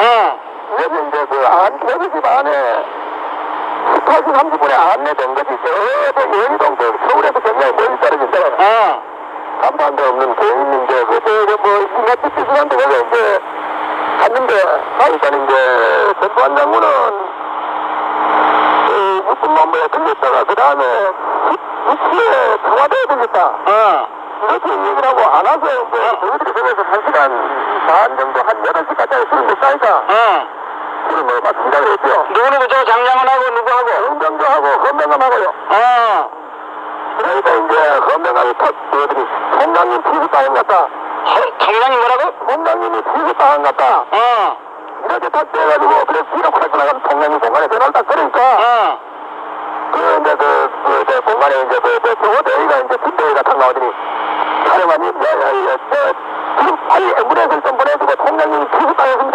어. 여기 이제 그 안, 여기 집 안에 18시 30분에 안내된 것이 저 연희동 그 서울에서 굉장히 멀리 떨어진 데가 어. 간판도 없는 개인인데 그때 뭐 이마트 비슷한데 거기 이제 갔는데 가니까 이제 전두환 장군은 그 육군 본부에 들렸다가 그 다음에 위치에 청와대에 들렸다 어. 이렇게 얘기를 하고 안 와서 이제 저희들이 그래서 한 시간 반 정도 한 8시까지 술을 먹다니까 어. 술을 먹어서 기다려 했죠 누구 저 장량은하고 누구하고? 영장도하고 헌명감하고요 어. 그러니까 이제 헌명감이 턱 보여드리 총장님 피부당한 것 같다 장량이 뭐라고? 총장님이 피부당한 것 같다 어. 이렇게 딱 돼가지고 그래서 뒤로 콱 나가서 통장님 공간에 딱 그러니까 어. 그 이제 그, 그 이제 공간에 이제 그, 그 경호대회가 이제 군대회가 딱 나오더니 야야야 저 지금 빨리 앰뷸런스를 좀 보내주고 통장님이 피부 당했습니다